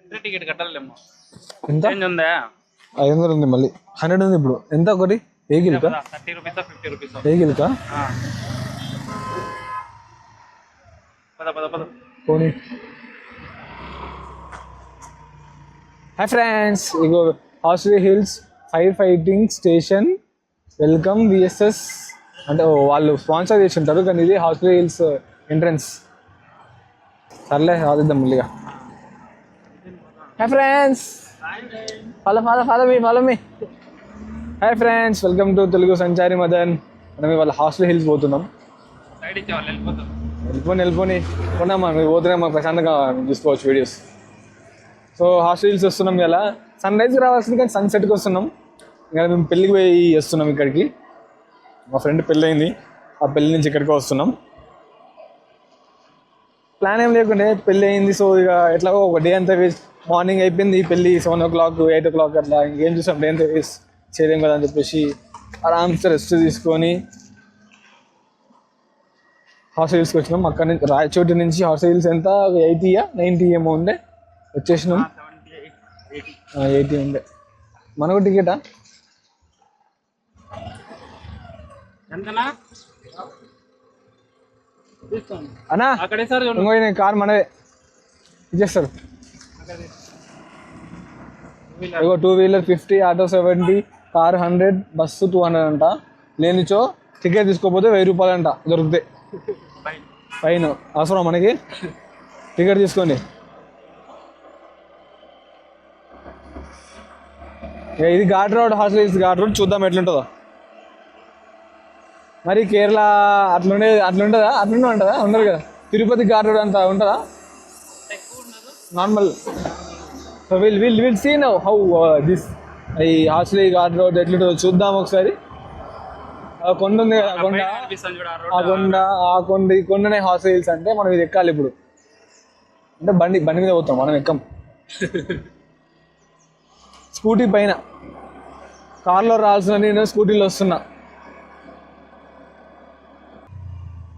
Entry ticket కట్టాలేమో ఎంత? Change ఉందా ఐదు వందలు ఉంది మళ్ళీ. హండ్రెడ్ ఉంది ఇప్పుడు. ఎంత ఒకటి? ఏగిల్కా థర్టీ రూపీస్ ఫిఫ్టీ రూపీస్? ఏగిల్కా పద పద పద. పోనీ. హాయ్ ఫ్రెండ్స్ ఇగో hills fire fighting station welcome VSS అంటే వాళ్ళు స్పాన్సర్ చేసి ఉంటారు కానీ ఇది హాస్టల్ హిల్స్ ఎంట్రన్స్ సర్లే రాదిద్దాం మళ్ళీగా. Hi friends follow follow follow me follow me hi friends welcome to Telugu Sanchari Madan మనం ఇవాళ హాస్టల్ హిల్స్ పోతున్నాం. వెళ్ళిపోని వెళ్ళిపోని కొన్నామా మీరు పోతున్నాం మాకు ప్రశాంతంగా చూసుకోవచ్చు వీడియోస్ సో హాస్టల్స్ వస్తున్నాం ఇలా సన్ రైజ్కి రావాల్సింది కానీ సన్సెట్కి వస్తున్నాం. ఇంకా మేము పెళ్ళికి పోయి వస్తున్నాం ఇక్కడికి. మా ఫ్రెండ్ పెళ్ళి అయింది ఆ పెళ్ళి నుంచి ఇక్కడికి వస్తున్నాం. ప్లాన్ ఏం లేకుండే పెళ్ళి అయింది సో ఇక ఎట్లాగో ఒక డే అంతా వేస్ట్ మార్నింగ్ అయిపోయింది పెళ్ళి seven o'clock eight o'clock అట్లా ఇంకేం చూసాం డే అంతా వేస్ట్ చేయలేం కదా అని చెప్పేసి ఆరామ్స్ రెస్ట్ తీసుకొని హాస్టల్స్కి వచ్చినాం. అక్కడ నుంచి రాయచోటి నుంచి హాస్టల్స్ ఎంత? ఎయిటీయా నైంటీ ఏమో ఉండే. వచ్చేసినాం. ఎయిట్ ఎయిటీ ఉండే. మనకు టికెటా ఎంతనా? అన్నా ఇంకో కార్ మనదే. ఇచ్చేస్తారు. ఇగో two wheeler fifty auto seventy car hundred bus two hundred అంట. లేనిచో టికెట్ తీసుకోకపోతే వెయ్యి రూపాయలు అంట దొరికితే. ఫైన్ అవసరం మనకి? టికెట్ తీసుకోండి. ఇది ఘాట్ రోడ్ హాస్టల్ హిల్స్ ఘాట్ రోడ్ చూద్దాం ఎట్లుంటుందో. మరి కేరళ అట్లుండే అట్లుంటుందా? అట్లుండే ఉంటుందా? ఉండదు కదా. తిరుపతి ఘాట్ రోడ్ అంతా ఉంటుందా? Normal. So will will will see now how this ఈ హాస్టల్ ఘాట్ రోడ్ ఎట్లుంటుందో చూద్దాం ఒకసారి. కొండ ఉంది కదా కొండ? ఆ కొండ ఆ కొండ ఈ కొండనే హాస్టల్ హిల్స్ అంటే మనం ఇది ఎక్కాలి ఇప్పుడు. అంటే బండి బండి మీద పోతాం మనం ఎక్కం. స్కూటీ పైన. కార్లో రావాల్సిన నేను స్కూటీలో వస్తున్నా.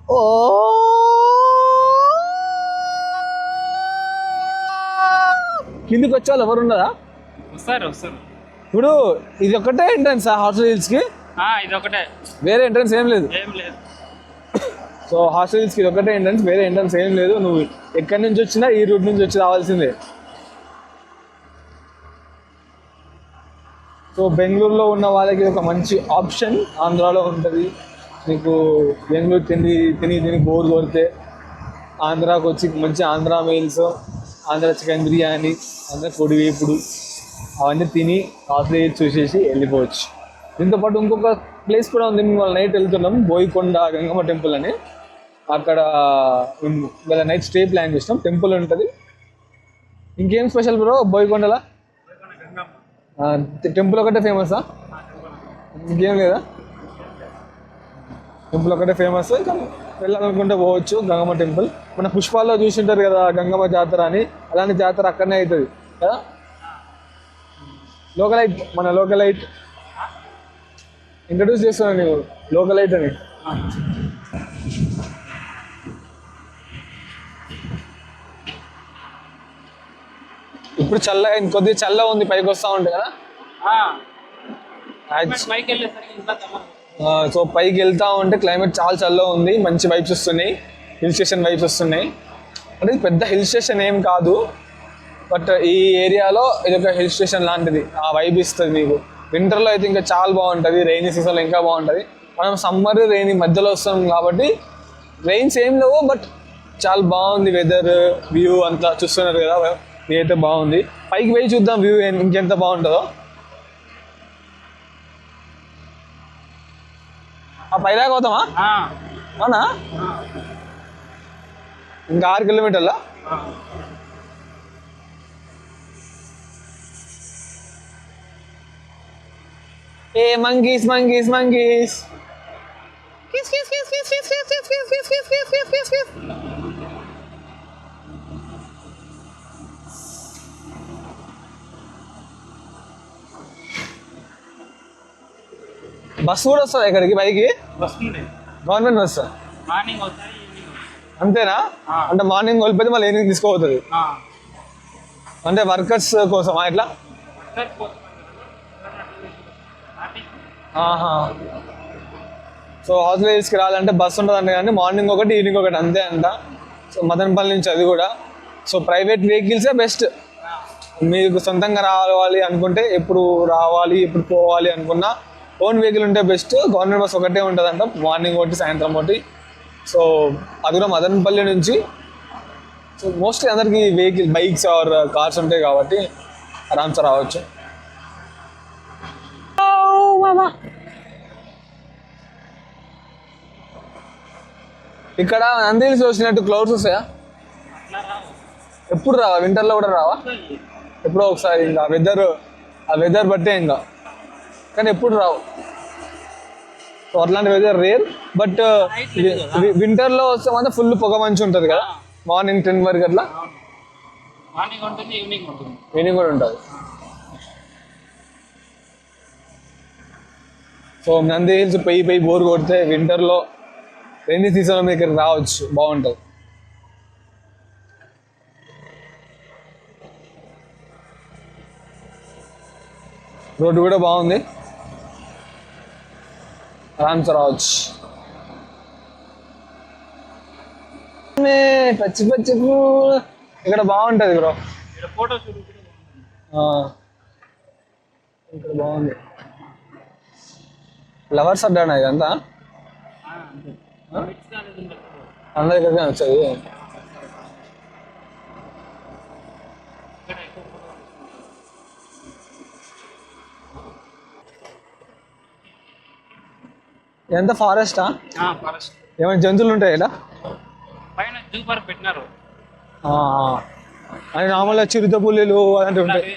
ఓ! కిందికి వచ్చే వాళ్ళు ఎవరు ఉన్నదా వస్తారు వస్తారు. ఇప్పుడు ఇది ఒకటే ఎంట్రన్స్ హాస్టల్ హిల్స్కి ఇది ఒకటే. వేరే ఎంట్రన్స్ ఏం లేదు. ఏం లేదు. సో హాస్టల్స్కి ఇది ఒకటే ఎంట్రన్స్ వేరే ఎంట్రన్స్ ఏం లేదు. నువ్వు ఎక్కడి నుంచి వచ్చినా ఈ రూట్ నుంచి వచ్చి రావాల్సిందే. సో బెంగళూరులో ఉన్న వాళ్ళకి ఒక మంచి ఆప్షన్ ఆంధ్రాలో ఉంటుంది. నీకు బెంగళూరు తిని తిని తిని బోర్ కొడితే ఆంధ్రాకి వచ్చి మంచి ఆంధ్ర మీల్స్ ఆంధ్ర చికెన్ బిర్యానీ ఆంధ్ర పొడి వేపుడు అవన్నీ తిని హాస్టల్ చూసేసి వెళ్ళిపోవచ్చు. దీంతో పాటు ఇంకొక ప్లేస్ కూడా ఉంది మేము నైట్ వెళ్తున్నాం బోయికొండ గంగమ్మ టెంపుల్ అని. అక్కడ మేము నైట్ స్టే ప్లాన్ చేసినాం టెంపుల్ ఉంటుంది. ఇంకేం స్పెషల్ బ్రో బోయికొండలా? టెంపుల్ ఒకటే ఫేమసా? ఇంకేం లేదా? టెంపుల్ ఒకటే ఫేమస్. ఇంకా వెళ్ళాలనుకుంటే పోవచ్చు గంగమ్మ టెంపుల్. మన పుష్పాల్లో చూసింటారు కదా గంగమ్మ జాతర అని. అలాంటి జాతర అక్కడనే అవుతుంది. కదా? లోకలైట్ మన లోకలైట్ ఇంట్రడ్యూస్ చేస్తున్నాను నీవు లోకలైట్ అని. ఇప్పుడు చల్లగా ఇంకొద్ది చల్లగా ఉంది పైకి వస్తూ ఉంటుంది కదా? సో పైకి వెళ్తా ఉంటే క్లైమేట్ చాలా చల్లగా ఉంది మంచి వైబ్స్ వస్తున్నాయి హిల్ స్టేషన్ వైబ్స్ వస్తున్నాయి. అంటే పెద్ద హిల్ స్టేషన్ ఏం కాదు బట్ ఈ ఏరియాలో ఇది ఒక హిల్ స్టేషన్ లాంటిది ఆ వైబ్ ఇస్తుంది మీకు. వింటర్లో అయితే ఇంకా చాలా బాగుంటుంది రైనీ సీజన్లో ఇంకా బాగుంటుంది. మనం సమ్మర్ రైనీ మధ్యలో వస్తాం కాబట్టి రైన్స్ ఏం లేవు బట్ చాలా బాగుంది వెదర్ వ్యూ అంతా చూస్తున్నారు కదా వ్యూ అయితే బాగుంది. పైకి పోయి చూద్దాం వ్యూ ఇంకెంత బాగుంటుందో. ఆ పైదాకా పోతామా ఆ, అవునా ఆ, ఇంకా ఆరు కిలోమీటర్లా ఆ. ఏ మంకీస్ మంకీస్ మంకీస్ బస్సు కూడా వస్తుంది ఇక్కడికి? పైకి? గవర్నమెంట్ బస్సు వస్తాయి. అంతేనా. అంటే మార్నింగ్ వెళ్ళిపోతే మళ్ళీ ఈవినింగ్ తీసుకోపోతుంది ఆ, అంటే వర్కర్స్ కోసం ఎట్లా? సార్ పోతున్నాం ఆహా. సో హాస్టల్ రావాలంటే బస్ ఉంటుంది కానీ మార్నింగ్ ఒకటి ఈవినింగ్ ఒకటి అంతే అంట. సో మదనపల్లి నుంచి అది కూడా. సో ప్రైవేట్ వెహికల్సే బెస్ట్. మీకు సొంతంగా రావాలి అనుకుంటే ఎప్పుడు రావాలి ఎప్పుడు పోవాలి అనుకున్నా ఓన్ వెహికల్ ఉంటే బెస్ట్. గవర్నమెంట్ బస్ ఒకటే ఉంటుందంట మార్నింగ్ ఒకటి సాయంత్రం ఒకటి. సో అది కూడా మదనపల్లి నుంచి. సో మోస్ట్లీ అందరికి వెహికల్ బైక్స్ ఆర్ కార్స్ ఉంటాయి కాబట్టి ఆరామ్సే రావచ్చు. ఇక్కడ నందిల్స్ వచ్చినట్టు క్లౌడ్స్ వస్తాయా? ఎప్పుడు రావా? వింటర్లో కూడా రావా? ఎప్పుడో ఒకసారి ఇంకా వెదర్ ఆ వెదర్ బట్టే ఇంకా. కానీ ఎప్పుడు రావు. సో అట్లాంటి వెదర్ రేర్ బట్ వింటర్లో వస్తే మాత్రం ఫుల్ పొగ మంచి ఉంటుంది కదా? మార్నింగ్ టెన్ వరకు అట్లా? మార్నింగ్ ఉంటుంది ఈవినింగ్ ఉంటుంది. ఈవినింగ్ కూడా ఉంటుంది. సో నంది హిల్స్ పోయి పోయి బోర్ కొడితే వింటర్లో రెయినీ సీజన్లో మీ దగ్గర రావచ్చు బాగుంటుంది. రోడ్డు కూడా బాగుంది. రామ్సరాజ్ పచ్చి పచ్చి ఇక్కడ బాగుంటది బ్రో. ఇక్కడ బాగుంది. ఫ్లవర్స్ అడ్డానా ఇదంతా? అందరికీ వచ్చేది. ఎంత ఫారెస్టా? ఫారెస్ట్. ఏమైనా జంతువులు ఉంటాయి ఇక్కడ పైన జూ పార్క్ పెట్టినారు. అని నార్మల్గా చిరుత పుల్లలు అలాంటివి ఉంటాయి.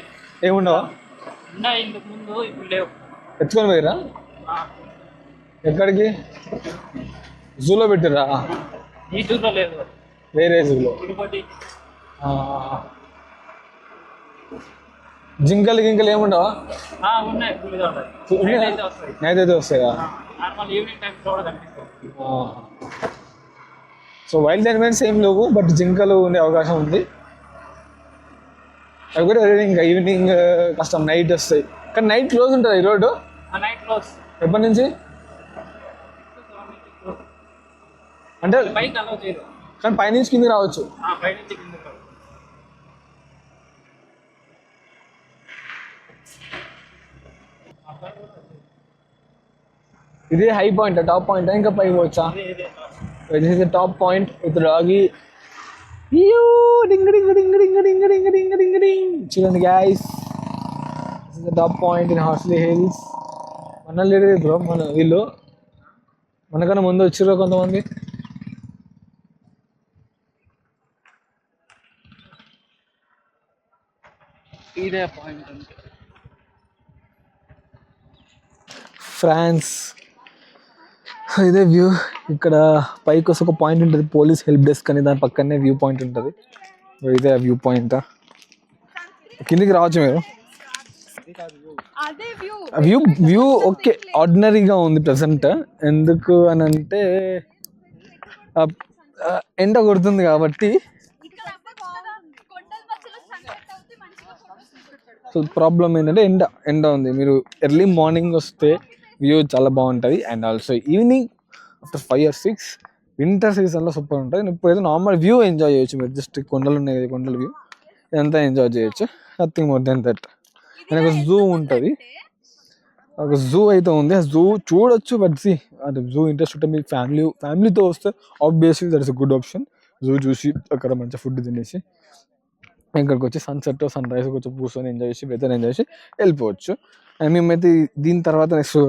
ఏముండవా? ఉన్నాయి ఇంతకు ముందు ఇప్పుడు లేవు. ఎత్తుకొని పోయిరా? ఎక్కడికి? జూలో పెట్టిరా ఈ జూలో లేదు. వేరే జూలో. తిరుపతి. జింకలు గింకలు ఏముండవా? నైట్ అయితే వస్తాయా. సో వైల్డ్ ఎనిమల్స్ ఏం లేవు బట్ జింకలు ఉండే అవకాశం ఉంది. అవి కూడా ఇంకా ఈవినింగ్ కష్టం నైట్ వస్తాయి. కానీ నైట్ క్లోజ్ ఉంటుంది ఈ రోడ్డు? ఆ నైట్ క్లోజ్. ఎప్పటి నుంచి? అంటే కానీ పైనుంచి కిందకి రావచ్చు. ఇది హై పాయింట్ టాప్ పాయింట్ ఇంకా పై పోవచ్చా? Is the top point with doggy చూడండి guys is the top point in Horsley hills మన లేదు బ్రో మన వీళ్ళు. మనకన్నా ముందు వచ్చిర్రో కొంతమంది. ఇదే పాయింట్ అంటే ఫ్రాన్స్. ఇదే వ్యూ. ఇక్కడ పైకి వస్తే ఒక పాయింట్ ఉంటుంది పోలీస్ హెల్ప్ డెస్క్ అని దాని పక్కనే వ్యూ పాయింట్ ఉంటుంది. ఇదే వ్యూ పాయింట్? కిందికి రావచ్చు మీరు. వ్యూ. వ్యూ ఓకే ఆర్డినరీగా ఉంది ప్రజెంట్. ఎందుకు అని అంటే ఎండ కొడుతుంది కాబట్టి. సో ప్రాబ్లం ఏంటంటే ఎండ ఎండ ఉంది. మీరు ఎర్లీ మార్నింగ్ వస్తే వ్యూ చాలా బాగుంటుంది. And also evening after five or six winter సీజన్లో సూపర్ ఉంటుంది. ఇప్పుడైతే నార్మల్ వ్యూ ఎంజాయ్ చేయొచ్చు. మీరు జస్ట్ కొండలు ఉన్నాయి కొండల వ్యూ ఇదంతా ఎంజాయ్ చేయొచ్చు. Nothing more than that and ఒక జూ ఉంటుంది ఒక జూ అయితే ఉంది. ఆ జూ చూడొచ్చు బట్ సి అంటే జూ ఇంట్రెస్ట్ ఉంటే మీ ఫ్యామిలీ ఫ్యామిలీతో వస్తే obviously that is good option zoo చూసి అక్కడ మంచిగా ఫుడ్ తినేసి. ఇక్కడికి వచ్చి సన్సెట్ సన్ రైజ్ కొంచెం కూర్చొని ఎంజాయ్ చేసి వెదర్ ఎంజాయ్ చేసి వెళ్ళిపోవచ్చు. అండ్ మేమైతే దీని తర్వాత నెక్స్ట్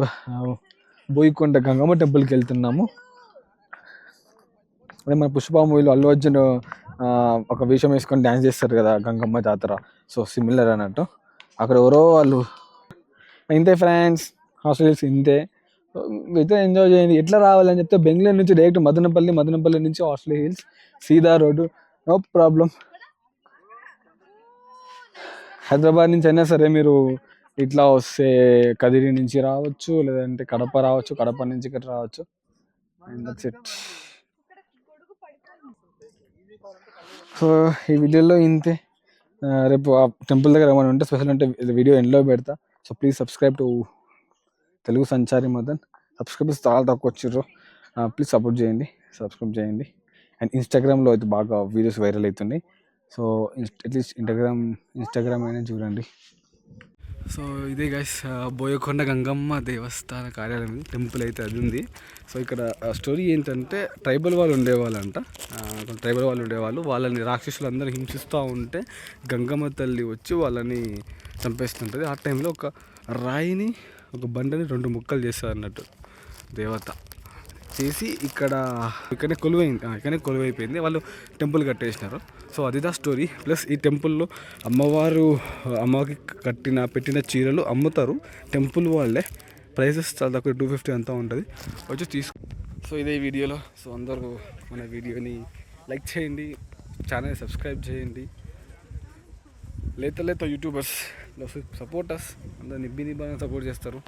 బోయికొండ గంగమ్మ టెంపుల్కి వెళ్తున్నాము. అదే మన పుష్ప మూవీలో అల్లు అర్జున్ ఒక విషయం వేసుకొని డ్యాన్స్ చేస్తారు కదా గంగమ్మ జాతర. సో సిమిలర్ అన్నట్టు. అక్కడ ఎవరో వాళ్ళు ఇంతే ఫ్రెండ్స్ హాస్టల్స్ ఇంతే. అయితే ఎంజాయ్ చేయండి. ఎట్లా రావాలని చెప్తే బెంగళూరు నుంచి డైరెక్ట్ మదనపల్లి మదనపల్లి నుంచి హాస్టల్ హిల్స్ సీదా రోడ్డు నో ప్రాబ్లం హైదరాబాద్ నుంచి అయినా సరే మీరు ఇట్లా వస్తే కదిరి నుంచి రావచ్చు లేదంటే కడప రావచ్చు కడప నుంచి ఇక్కడ రావచ్చు. అండ్ దట్స్ ఇట్ సో ఈ వీడియోలో ఇంతే. రేపు ఆ టెంపుల్ దగ్గర ఏమైనా ఉంటే స్పెషల్ అంటే వీడియో ఎండ్లో పెడతా. So please subscribe to Telugu Sanchari Madan. Subscribers చాలా తక్కువ వచ్చారు ప్లీజ్ సపోర్ట్ చేయండి. సబ్స్క్రైబ్ చేయండి. అండ్ ఇన్స్టాగ్రామ్లో అయితే బాగా వీడియోస్ వైరల్ అవుతున్నాయి. So at least Instagram Instagram అయినా చూడండి. సో ఇదే గైస్ బోయకొండ గంగమ్మ దేవస్థాన కార్యాలయం టెంపుల్ అయితే అది ఉంది. సో ఇక్కడ స్టోరీ ఏంటంటే ట్రైబల్ వాళ్ళు ఉండేవాళ్ళంట. ట్రైబల్ వాళ్ళు ఉండేవాళ్ళు. వాళ్ళని రాక్షసులు అందరూ హింసిస్తూ ఉంటే గంగమ్మ తల్లి వచ్చి వాళ్ళని చంపేస్తుంటుంది. ఆ టైంలో ఒక రాయిని ఒక బండని రెండు ముక్కలు చేస్తారు అన్నట్టు దేవత. చేసి ఇక్కడ ఇక్కడనే కొలువైంది ఇక్కడనే కొలువైపోయింది. వాళ్ళు టెంపుల్ కట్టేసినారు. సో అది దా స్టోరీ. ప్లస్ ఈ టెంపుల్లో అమ్మవారు అమ్మకి కట్టిన పెట్టిన చీరలు అమ్ముతారు. టెంపుల్ వాళ్ళే. ప్రైసెస్ చాలా తక్కువ టూ ఫిఫ్టీ అంతా ఉంటుంది. వచ్చి తీసు సో ఇదే వీడియోలో. సో అందరూ మన వీడియోని లైక్ చేయండి ఛానల్ సబ్స్క్రైబ్ చేయండి. లేత లేత యూట్యూబర్స్ సపోర్టర్స్ అందరు నిబ్బి నిబ్బంగా సపోర్ట్ చేస్తారు.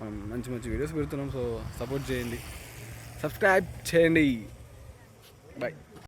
మనం మంచి మంచి వీడియోస్ పెడుతున్నాం సో సపోర్ట్ చేయండి. సబ్స్క్రైబ్ చేయండి. బాయ్